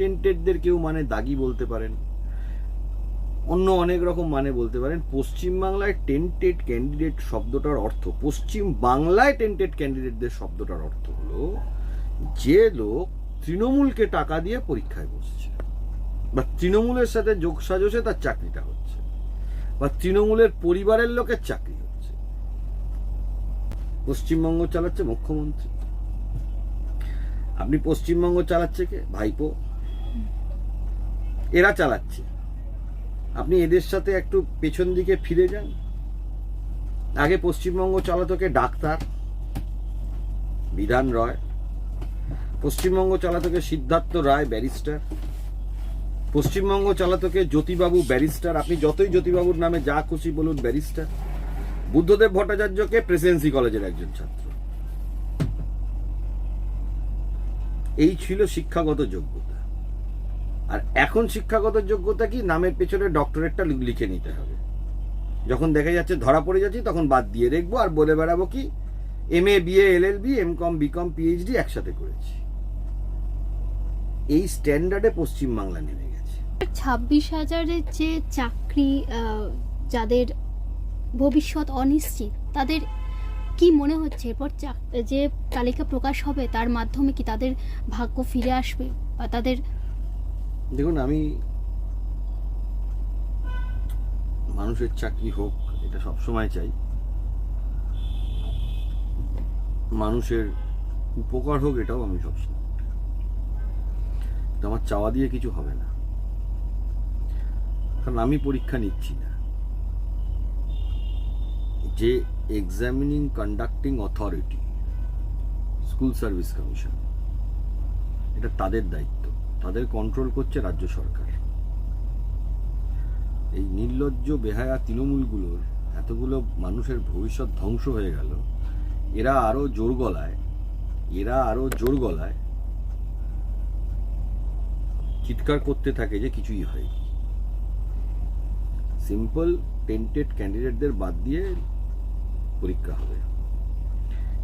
টেন্টেডদের কেউ মানে দাগি বলতে পারেন। অন্য অনেক রকম মানে বলতে পারেন। পশ্চিমবাংলায় টেন্টেড ক্যান্ডিডেট শব্দটার অর্থ, পশ্চিম বাংলায় টেন্টেড ক্যান্ডিডেটদের শব্দটার অর্থ হলো, যে লোক তৃণমূলকে টাকা দিয়ে পরীক্ষায় বসছে বা তৃণমূলের সাথে যোগ সাজসে তার চাকরিটা হচ্ছে বা তৃণমূলের পরিবারের লোকের চাকরি হচ্ছে। পশ্চিমবঙ্গ চালাচ্ছে মুখ্যমন্ত্রী। আপনি পশ্চিমবঙ্গ চালাচ্ছে কে? ভাইপো। এরা চালাচ্ছে। আপনি এদের সাথে একটু পেছন দিকে ফিরে যান। আগে পশ্চিমবঙ্গ চালাতো কে ডাক্তার, বিধান রয়। পশ্চিমবঙ্গ চালাতো কে সিদ্ধার্থ রায়, ব্যারিস্টার। পশ্চিমবঙ্গ চালাতো কে জ্যোতিবাবু, ব্যারিস্টার। আপনি যতই জ্যোতিবাবুর নামে যা খুশি বলুন, ব্যারিস্টার। বুদ্ধদেব ভট্টাচার্যকে প্রেসিডেন্সি কলেজের একজন ছাত্র। এই ছিল শিক্ষাগত যোগ্যতা। আর এখন শিক্ষাগত যোগ্যতা কি? নামের পেছনে ডক্টরেটটা লিখে নিতে হবে। যখন দেখা যাচ্ছে ধরা পড়ে যাচ্ছি, তখন বাদ দিয়ে দেখব আর বলে বেড়াবো কি? M A BA L L B M com BCom PhD একসাথে করেছি। এই স্ট্যান্ডার্ডে পশ্চিমবাংলা নেমে গেছে। ছাব্বিশ হাজারের যে চাকরি যাদের ভবিষ্যৎ অনিশ্চিত, তাদের কি মনে হচ্ছে? এরপর যে তালিকা প্রকাশ হবে, তার মাধ্যমে কি তাদের ভাগ্য ফিরে আসবে? বা তাদের দেখুন, আমি মানুষের চাকরি হোক, এটা সবসময় চাই। মানুষের উপকার হোক, এটাও আমি সবসময় আমার চাওয়া দিয়ে কিছু হবে না। কারণ আমি পরীক্ষা নিচ্ছি না। যে examining conducting authority school service commission এটা তাদের দায়িত্ব। তাদের কন্ট্রোল করছে রাজ্য সরকার। এই নির্লজ্জ, বেহায়া তৃণমূলগুলোর এতগুলো মানুষের ভবিষ্যৎ ধ্বংস হয়ে গেল। এরা আরও জোর গলায়, এরা আরও জোর গলায় চিৎকার করতে থাকে যে কিছুই হয়নি সিম্পল টেন্টেড ক্যান্ডিডেটদের বাদ দিয়ে পরীক্ষা হবে।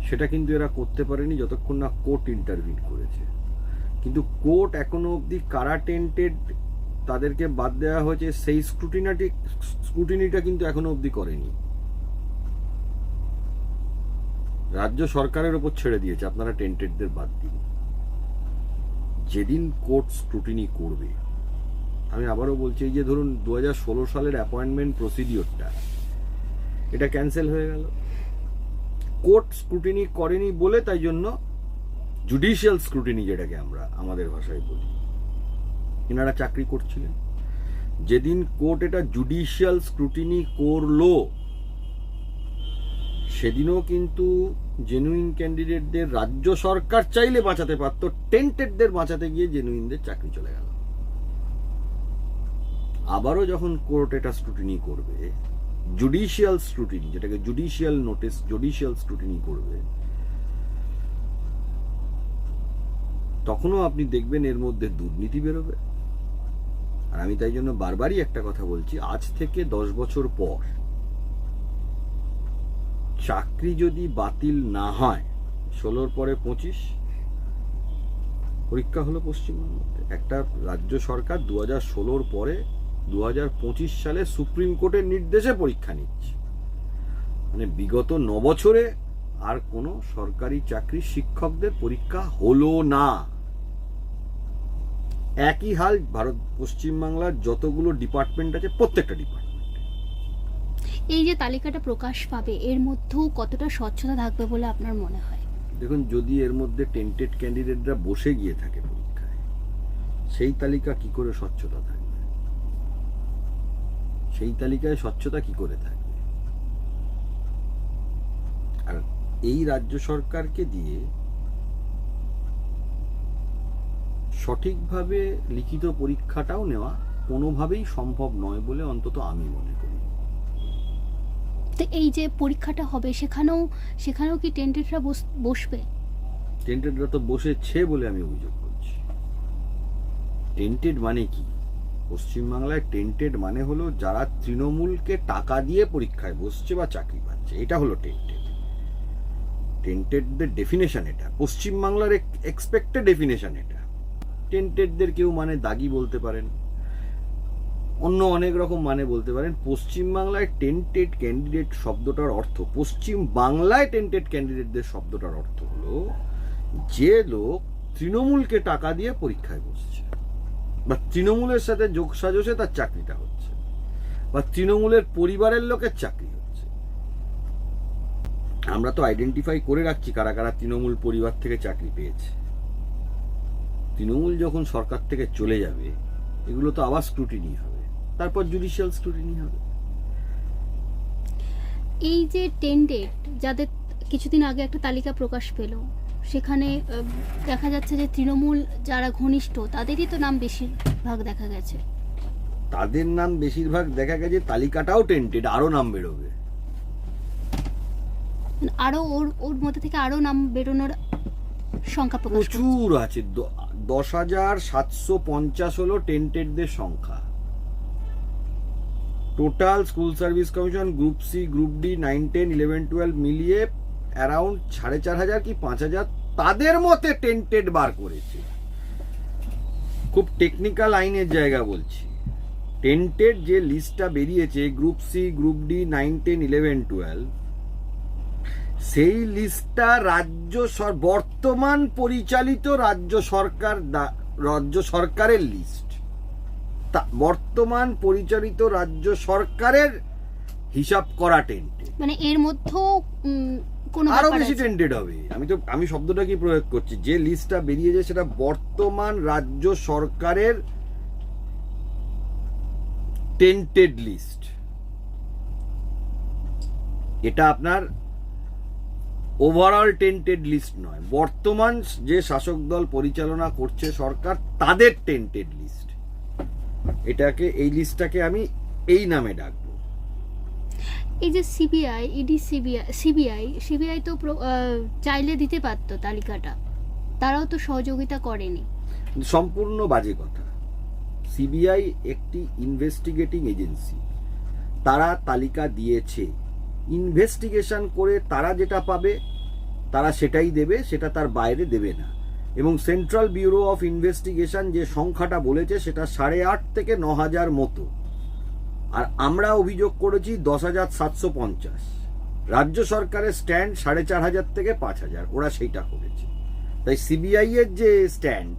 সেটা কিন্তু এরা করতে পারেনি যতক্ষণ না কোর্ট ইন্টারভিউ করেছে। কিন্তু কোর্ট এখনও অবধি কারা টেন্টেড তাদেরকে বাদ দেওয়া হয়েছে, সেই স্ক্রুটিনাটি স্ক্রুটিনিটা কিন্তু এখনও অবধি করেনি। রাজ্য সরকারের ওপর ছেড়ে দিয়েছে, আপনারা টেন্টেডদের বাদ দিন। যেদিন কোর্ট স্ক্রুটিনি করবে, আমি আবারও বলছি, এই যে ধরুন দু হাজার ষোলো সালের অ্যাপয়েন্টমেন্ট প্রসিডিওরটা এটা ক্যান্সেল হয়ে গেল। কোর্ট স্ক্রুটিনি করেনি বলে তাই জন্য জুডিশিয়াল স্ক্রুটিনি যেটাকে আমরা আমাদের ভাষায় বলি। এনারা চাকরি করছিলেন। যেদিন কোর্ট এটা জুডিশিয়াল স্ক্রুটিনি করল, সেদিনও কিন্তু জেনুইন ক্যান্ডিডেটদের রাজ্য সরকার চাইলে বাঁচাতে পারত টেন্টেডদের বাঁচাতে গিয়ে জেনুইনদের চাকরি চলে গেল। আবারও যখন কোর্ট এটা স্ক্রুটিনি করবে জুডিশিয়াল স্ক্রুটিনি যেটাকে জুডিশিয়াল নোটিস জুডিশিয়াল স্ক্রুটিনি করবে তখনও আপনি দেখবেন এর মধ্যে দুর্নীতি বেরোবে। আর আমি তাই জন্য বারবারই একটা কথা বলছি, আজ থেকে দশ বছর পর চাকরি যদি বাতিল না হয়, ষোলোর পরে পঁচিশ, পরীক্ষা হলো পশ্চিমবঙ্গতে একটা রাজ্য সরকার দু হাজার ষোলোর পরে দু হাজার পঁচিশ সালে সুপ্রিম কোর্টের নির্দেশে পরীক্ষা নিচ্ছে। মানে বিগত ন বছরে আর কোনো সরকারি চাকরি শিক্ষকদের পরীক্ষা হলো না। একই হাল ভারত পশ্চিমবাংলার যতগুলো ডিপার্টমেন্ট আছে প্রত্যেকটা ডিপার্টমেন্ট এই যে তালিকাটা প্রকাশ পাবে এর মধ্যেও কতটা স্বচ্ছতা থাকবে বলে আপনার মনে হয়? দেখুন যদি এর মধ্যে টেন্টেড ক্যান্ডিডেটরা বসে গিয়ে থাকে পরীক্ষায় সেই তালিকা কি করে স্বচ্ছতা থাকবে? সেই তালিকায় স্বচ্ছতা কি করে থাকবে? আর এই রাজ্য সরকারকে দিয়ে সঠিকভাবে লিখিত পরীক্ষাটাও নেওয়া কোনোভাবেই সম্ভব নয় বলে অন্তত আমি মনে করি। তো এই যে পরীক্ষাটা হবে সেখানেও সেখানেও কি টেন্টেডরা বসবে? টেন্টেডরা তো বসেছে বলে আমি অভিযোগ করছি। টেন্টেড মানে কি? পশ্চিমবাংলায় টেন্টেড মানে হলো যারা তৃণমূলকে টাকা দিয়ে পরীক্ষায় বসছে বা চাকরি পাচ্ছে। এটা হলো টেন্টেড। টেন্টেডদের ডেফিনেশন এটা। পশ্চিমবাংলার এক্সপেক্টেড ডেফিনেশন এটা। টেন্টেডদের কেউ মানে দাগি বলতে পারেন। অন্য অনেক রকম মানে বলতে পারেন। পশ্চিমবাংলায় টেন্টেড ক্যান্ডিডেট শব্দটার অর্থ, পশ্চিম বাংলায় টেন্টেড ক্যান্ডিডেটদের শব্দটার অর্থ হলো, যে লোক তৃণমূলকে টাকা দিয়ে পরীক্ষায় বসছে বা তৃণমূলের সাথে যোগ সাজসে তার চাকরিটা হচ্ছে বা তৃণমূলের পরিবারের লোকের চাকরি হচ্ছে। আমরা তো আইডেন্টিফাই করে রাখছি কারা কারা তৃণমূল পরিবার থেকে চাকরি পেয়েছে। তৃণমূল যখন সরকার থেকে চলে যাবে এগুলো তো আবার স্ক্রুটিনি হবে। তারপর জুডিশিয়াল স্ক্রুটিনি হবে। এই যে টেন্ডেড যাদের কিছুদিন আগে একটা তালিকা প্রকাশ পেল সেখানে দেখা যাচ্ছে যে তৃণমূল যারা ঘনিষ্ঠ তাদেরই তো নাম বেশিরভাগ দেখা গেছে। তাদের নাম বেশিরভাগ দেখা গেছে তালিকাটাও টেন্টেড আরও নাম বেরোবে। আরও ওর ওর মধ্যে থেকে আরও নাম বেরোনোর সংখ্যা প্রকাশ। প্রচুর আছে। দশ হাজার সাতশো পঞ্চাশ হলো টেন্টেডদের সংখ্যা। Total school service commission group C group D nine ten eleven twelve মিলিয়ে অ্যারাউন্ড সাড়ে চার হাজার কি পাঁচ হাজার তাদের মতে টেন্টেড বার করেছে। খুব টেকনিক্যাল আইনের জায়গা বলছি। টেন্টেড যে লিস্টটা বেরিয়েছে group C group D nine ten eleven twelve সেই লিস্টটা রাজ্য বর্তমান পরিচালিত রাজ্য সরকার রাজ্য সরকারের লিস্ট। তা বর্তমান পরিচালিত রাজ্য সরকারের হিসাব করা টেন্টেড মানে এর মধ্যেও উম, কোনো আরও বেশি টেন্টেড হবে। আমি তো আমি শব্দটা কি প্রয়োগ করছি। যে লিস্টটা বেরিয়েছে সেটা বর্তমান রাজ্য সরকারের টেন্টেড লিস্ট এটা আপনার ওভারঅল টেন্টেড লিস্ট নয়। বর্তমান যে শাসক দল পরিচালনা করছে সরকার তাদের টেন্টেড লিস্ট এটাকে এই লিস্টটাকে আমি এই নামে ডাকবো। এই যে CBI ED CBI CBI CBI তো চাইলে দিতে পারতো তালিকাটা। তারাও তো সহযোগিতা করেনি। সম্পূর্ণ বাজে কথা। সিবিআই একটি ইনভেস্টিগেটিং এজেন্সি তারা তালিকা দিয়েছে। ইনভেস্টিগেশন করে তারা যেটা পাবে, তারা সেটাই দেবে, সেটা তার বাইরে দেবে না। এবং সেন্ট্রাল ব্যুরো অফ ইনভেস্টিগেশন যে সংখ্যাটা বলেছে, সেটা সাড়ে আট থেকে ন হাজার মতো। আর আমরা অভিযোগ করেছি দশ হাজার সাতশো পঞ্চাশ। রাজ্য সরকারের স্ট্যান্ড সাড়ে চার হাজার থেকে পাঁচ হাজার। ওরা সেইটা করেছে। তাই সিবিআই এর যে স্ট্যান্ড,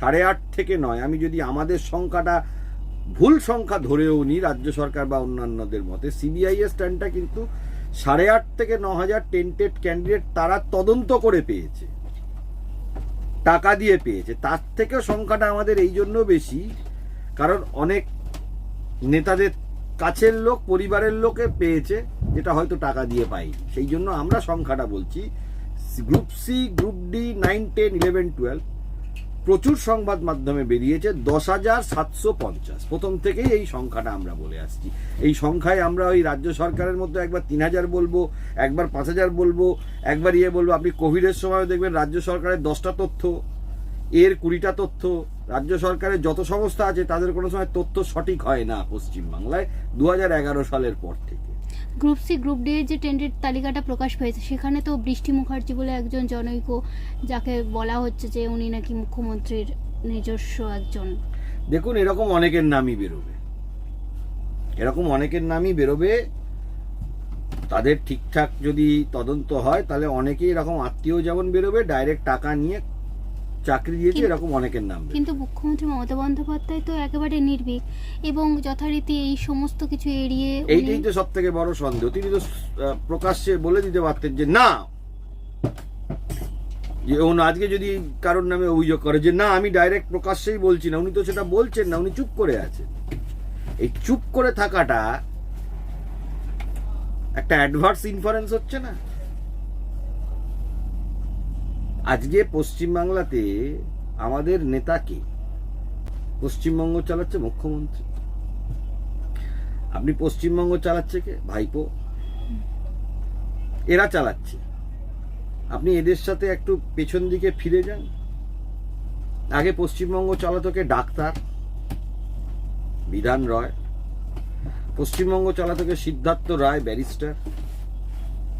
সাড়ে আট থেকে নয়, আমি যদি আমাদের সংখ্যাটা ভুল সংখ্যা ধরেও নিই রাজ্য সরকার বা অন্যান্যদের মতে। সিবিআই এর স্ট্যান্ডটা কিন্তু সাড়ে আট থেকে ন হাজার টেন্টেড ক্যান্ডিডেট তারা তদন্ত করে পেয়েছে। টাকা দিয়ে পেয়েছে। তার থেকেও সংখ্যাটা আমাদের এই জন্য বেশি, কারণ অনেক নেতাদের কাছের লোক, পরিবারের লোকে পেয়েছে, যেটা হয়তো টাকা দিয়ে পাইনি সেই জন্য আমরা সংখ্যাটা বলছি group C group D nine ten eleven twelve প্রচুর সংবাদ মাধ্যমে বেরিয়েছে, দশ হাজার সাতশো পঞ্চাশ। প্রথম থেকেই এই সংখ্যাটা আমরা বলে আসছি। এই সংখ্যায় আমরা ওই রাজ্য সরকারের মধ্যে একবার তিন হাজার বলব, একবার পাঁচ হাজার বলব, একবার ইয়ে বলব। আপনি কোভিডের সময় দেখবেন রাজ্য সরকারের দশটা তথ্য, এর কুড়িটা তথ্য, রাজ্য সরকারের যত সংস্থা আছে তাদের কোনো সময় তথ্য সঠিক হয় না পশ্চিমবাংলায়, দু হাজার এগারো সালের পর থেকে। গ্রুপ সি গ্রুপ ডি এর যে টেন্ডেড তালিকাটা প্রকাশ পেয়েছে, সেখানে তো বৃষ্টি মুখার্জি বলে একজন জনৈক, যাকে বলা হচ্ছে যে উনি নাকি মুখ্যমন্ত্রীর নিজস্ব একজন। দেখুন, এরকম অনেকের নামই বেরোবে। এরকম অনেকের নামই বেরোবে। তাদের ঠিকঠাক যদি তদন্ত হয়, তাহলে অনেকেই এরকম আত্মীয় যেমন বেরোবে ডাইরেক্ট টাকা নিয়ে চাকরি দিয়েছে এরকম অনেকের নাম কিন্তু মুখ্যমন্ত্রী মমতা বন্দ্যোপাধ্যায় তো একেবারে নির্ভীক এবং যথারীতি এই সমস্ত কিছু এড়িয়ে এইটাই তো সব থেকে বড় সন্দেহ। তিনি তো প্রকাশ্যে বলে দিতে পারতেন যে না। যে উনি আজকে যদি কারোর নামে অভিযোগ করে যে না আমি ডাইরেক্ট প্রকাশ্যেই বলছি না উনি তো সেটা বলছেন না উনি চুপ করে আছেন। এই চুপ করে থাকাটা একটা অ্যাডভার্স ইনফারেন্স হচ্ছে না? আজকে পশ্চিমবাংলাতে আমাদের নেতাকে পশ্চিমবঙ্গ চালাচ্ছে মুখ্যমন্ত্রী। আপনি পশ্চিমবঙ্গ চালাচ্ছে কে? ভাইপো। এরা চালাচ্ছে। আপনি এদের সাথে একটু পেছন দিকে ফিরে যান। আগে পশ্চিমবঙ্গ চালাতো কে ডাক্তার, বিধান রয়। পশ্চিমবঙ্গ চালাতো কে সিদ্ধার্থ রায় ব্যারিস্টার।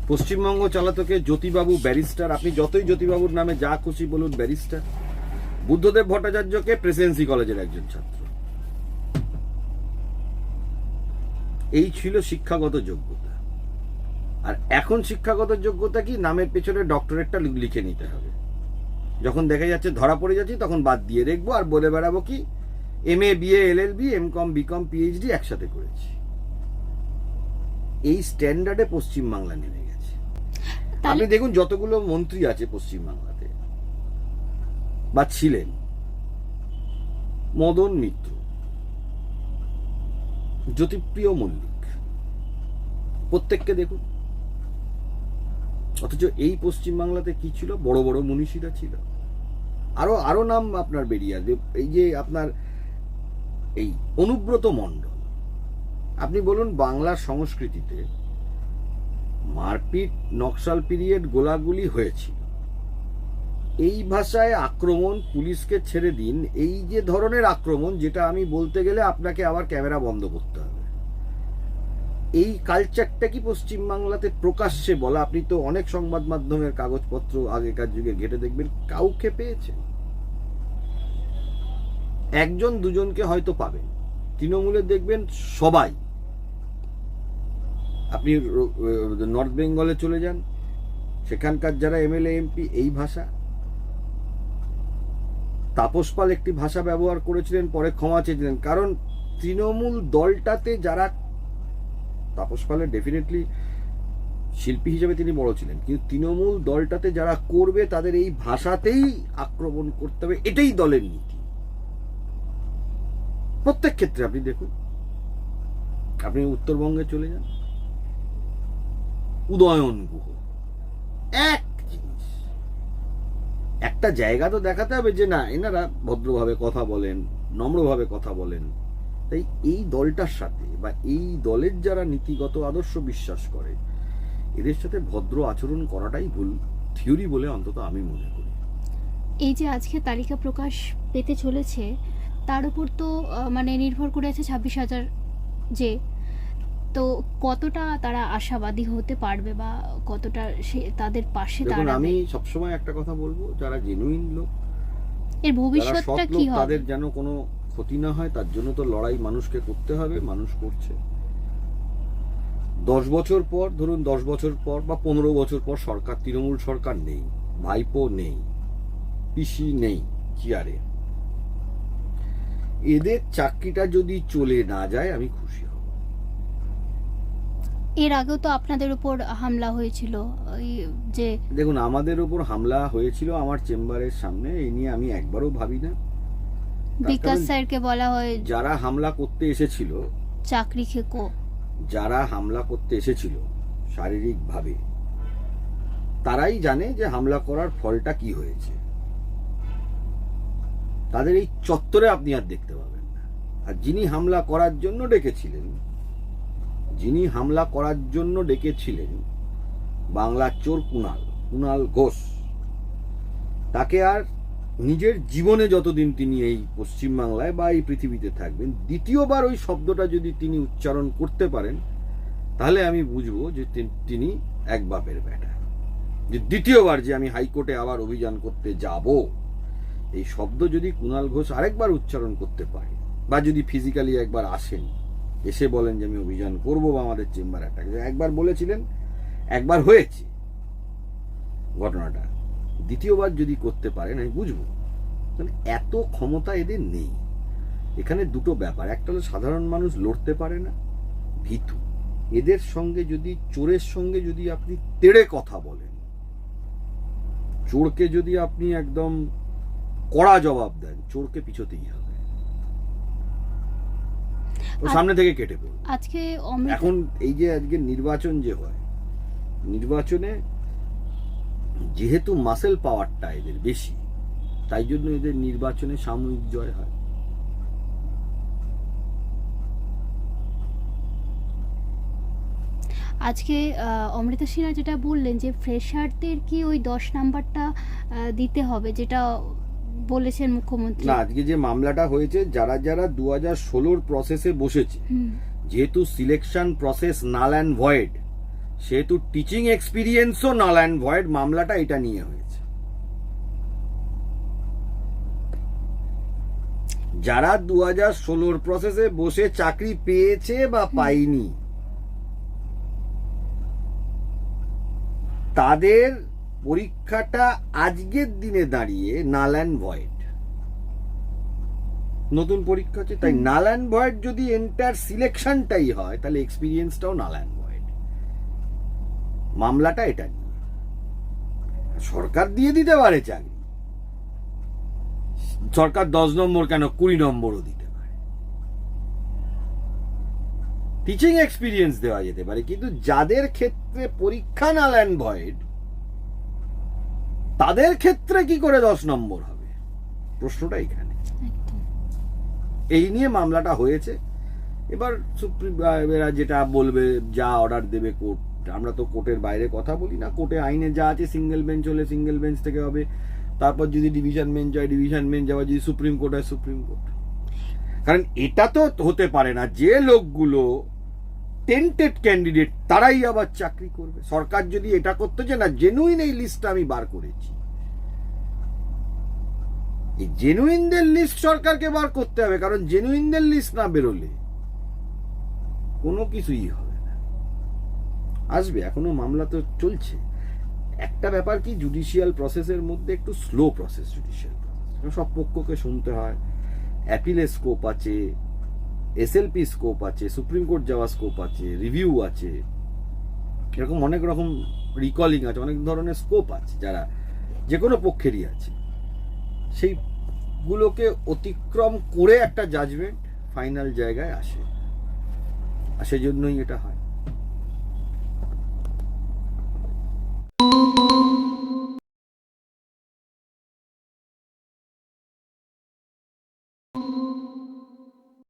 পশ্চিমবঙ্গ চালাতো কে জ্যোতিবাবু ব্যারিস্টার। আপনি যতই জ্যোতিবাবুর নামে যা খুশি বলুন, ব্যারিস্টার। বুদ্ধদেব ভট্টাচার্যকে প্রেসিডেন্সি কলেজের একজন ছাত্র। এই ছিল শিক্ষাগত যোগ্যতা। আর এখন শিক্ষাগত যোগ্যতা কি? নামের পেছনে ডক্টরেটটা লিখে নিতে হবে। যখন দেখা যাচ্ছে ধরা পড়ে যাচ্ছি, তখন বাদ দিয়ে দেখব আর বলে বেড়াবো কি? M A BA L L B M com B com PhD একসাথে করেছি। এই স্ট্যান্ডার্ডে পশ্চিমবাংলা নেমে গেছে। আপনি দেখুন যতগুলো মন্ত্রী আছে পশ্চিমবাংলাতে, বা ছিলেন। মদন মিত্র, জ্যোতিপ্রিয় মল্লিক, প্রত্যেককে দেখুন। অথচ এই পশ্চিমবাংলাতে কি ছিল? বড় বড় মনীষীরা ছিল। আরও আরও নাম আপনার বেরিয়ে আসবে। এই যে আপনার এই অনুব্রত মণ্ডল, আপনি বলুন বাংলার সংস্কৃতিতে মারপিট, নকশাল পিরিয়ড, গোলাগুলি হয়েছিল। এই ভাষায় আক্রমণ পুলিশকে ছেড়ে দিন, এই যে ধরনের আক্রমণ, যেটা আমি বলতে গেলে আপনাকে আবার ক্যামেরা বন্ধ করতে হবে। এই কালচারটা কি পশ্চিমবাংলাতে প্রকাশ্যে বলা? আপনি তো অনেক সংবাদ মাধ্যমের কাগজপত্র আগেকার যুগে ঘেটে দেখবেন, কাউকে পেয়েছেন একজন, দুজনকে হয়তো পাবেন। তৃণমূলে দেখবেন সবাই আপনি নর্থ বেঙ্গলে চলে যান, সেখানকার যারা এমএলএ এমপি এই ভাষা। তাপস পাল একটি ভাষা ব্যবহার করেছিলেন, পরে ক্ষমা চেয়েছিলেন। কারণ তৃণমূল দলটাতে যারা, তাপস পালের ডেফিনেটলি শিল্পী হিসেবে তিনি বড় ছিলেন। কিন্তু তৃণমূল দলটাতে যারা করবে, তাদের এই ভাষাতেই আক্রমণ করতে হবে। এটাই দলের নীতি। প্রত্যেক ক্ষেত্রে আপনি দেখুন, আপনি উত্তরবঙ্গে চলে যান। উদয়ন গুহ। এক জিনিস। একটা জায়গা তো দেখাতে হবে যে না এনারা ভদ্রভাবে কথা বলেন নম্রভাবে কথা বলেন। তাই এই দলটার সাথে বা এই দলের যারা নীতিগত আদর্শ বিশ্বাস করে এদের সাথে ভদ্র আচরণ করাটাই ভুল থিওরি বলে অন্তত আমি মনে করি। এই যে আজকে তালিকা প্রকাশ পেতে চলেছে তার উপর তো মানে নির্ভর করে আছে ছাব্বিশ হাজার যে তো কতটা তারা আশাবাদী হতে পারবে বা কতটা সে তাদের পাশে দাঁড়াবে? আমি সবসময় একটা কথা বলব যারা জেনুইন লোক এর ভবিষ্যৎটা কি হবে? তাদের যেন কোনো ক্ষতি না হয় তার জন্য তো লড়াই মানুষকে করতে হবে মানুষ করছে। দশ বছর পর ধরুন দশ বছর পর বা পনেরো বছর পর সরকার তৃণমূল সরকার নেই ভাইপো নেই পিসি নেই চেয়ারে এদের চাকরিটা যদি চলে না যায় আমি খুশি এর আগেও তো আপনাদের উপর হামলা হয়েছিল যে দেখুন আমাদের উপর হামলা হয়েছিল আমার চেম্বারের সামনে এই নিয়ে আমি একবারও ভাবি না। বিকাশ স্যারকে বলা হয় যারা হামলা করতে এসেছিল চাকরি খেকো। যারা হামলা করতে এসেছিল শারীরিকভাবে তারাই জানে যে হামলা করার ফলটা কি হয়েছে। তাদের এই চত্বরে আপনি আর দেখতে পাবেন না। আর যিনি হামলা করার জন্য ডেকেছিলেন যিনি হামলা করার জন্য ডেকেছিলেন বাংলার চোর কুনাল কুনাল ঘোষ। তাকে আর নিজের জীবনে যতদিন তিনি এই পশ্চিমবাংলায় বা এই পৃথিবীতে থাকবেন, দ্বিতীয়বার ওই শব্দটা যদি তিনি উচ্চারণ করতে পারেন, তাহলে আমি বুঝব যে তিনি এক বাপের বেটা। যে দ্বিতীয়বার যে আমি হাইকোর্টে আবার অভিযান করতে যাব, এই শব্দ যদি কুণাল ঘোষ আরেকবার উচ্চারণ করতে পারে, বা যদি ফিজিক্যালি একবার আসেন এসে বলেন যে আমি অভিযান করব বা আমাদের চেম্বার অ্যাটাক একবার বলেছিলেন, একবার হয়েছে ঘটনাটা। দ্বিতীয়বার যদি করতে পারেন, আমি বুঝব। মানে এত ক্ষমতা এদের নেই। এখানে দুটো ব্যাপার। একটা হলো সাধারণ মানুষ লড়তে পারে না, ভীতু। এদের সঙ্গে যদি, চোরের সঙ্গে যদি আপনি তেড়ে কথা বলেন, চোরকে যদি আপনি একদম কড়া জবাব দেন, চোরকে পিছোতেই হবে। ও সামনে থেকে কেটে পড়বে। আজকে এখন এই যে আজকে নির্বাচন যে হয় নির্বাচনে যেহেতু মাসেল পাওয়ারটা এদের বেশি তাই জন্য এদের নির্বাচনে সাময়িক জয় হয়। আজকে অমৃতা সিনহা যেটা বললেন যে ফ্রেশারদের কি ওই দশ নাম্বারটা দিতে হবে যেটা বলেছেন মুখ্যমন্ত্রী। না আজকে যে মামলাটা হয়েছে যারা যারা দু হাজার ষোলোর প্রসেসে বসেছে যেহেতু selection process null and void সেহেতু টিচিং এক্সপিরিয়েন্সও নাল অ্যান্ড ভয়েড মামলাটা এটা নিয়ে হয়েছে। যারা দু হাজার ষোলোর প্রসেসে বসে চাকরি পেয়েছে বা পায়নি তাদের পরীক্ষাটা আজকের দিনে দাঁড়িয়ে নাল অ্যান্ড ভয়েড নতুন পরীক্ষা হচ্ছে তাই হুম। নাল অ্যান্ড ভয়েড যদি এন্টার সিলেকশনটাই হয় তাহলে এক্সপিরিয়েন্সটাও নাল অ্যান্ড ভয়েড মামলাটা এটা নিয়ে। সরকার দিয়ে দিতে পারে চাকরি। সরকার দশ নম্বর কেন কুড়ি নম্বরও দিতে পারে। টিচিং এক্সপিরিয়েন্স দেওয়া যেতে পারে কিন্তু যাদের ক্ষেত্রে পরীক্ষা না ল্যান্ড ভয়েড তাদের ক্ষেত্রে কি করে দশ নম্বর হবে? প্রশ্নটা এখানে। এই নিয়ে মামলাটা হয়েছে। এবার সুপ্রিম এরা যেটা বলবে, যা অর্ডার দেবে কোর্ট আমরা তো কোর্টের বাইরে কথা বলি না। কোর্টে আইনে যা আছে সিঙ্গেল বেঞ্চ হলে সিঙ্গেল বেঞ্চ থেকে হবে। তারপর যদি ডিভিশন বেঞ্চ হয় ডিভিশন বেঞ্চ আবার যদি সুপ্রিম কোর্ট হয়, সুপ্রিম কোর্ট কারণ এটা তো হতে পারে না। যে লোকগুলো টেন্টেড ক্যান্ডিডেট তারাই আবার চাকরি করবে। সরকার যদি এটা করতে যে না জেনুইন এই লিস্টটা আমি বার করেছি। এই জেনুইনদের লিস্ট সরকারকে বার করতে হবে, কারণ জেনুইনদের লিস্ট না বেরোলে কোনো কিছুই হবে না। আসবে, এখনও মামলা তো চলছে। একটা ব্যাপার কি জুডিশিয়াল প্রসেসের মধ্যে একটু স্লো প্রসেস জুডিশিয়াল প্রসেস সব পক্ষকে শুনতে হয় অ্যাপিলের স্কোপ আছে এসএলপি স্কোপ আছে সুপ্রিম কোর্ট যাওয়ার স্কোপ আছে রিভিউ আছে। এরকম অনেক রকম রিকলিং আছে, অনেক ধরনের স্কোপ আছে যারা যে কোনো পক্ষেরই আছে। সেইগুলোকে অতিক্রম করে একটা জাজমেন্ট ফাইনাল জায়গায় আসে। আর সেজন্যই এটা হয়।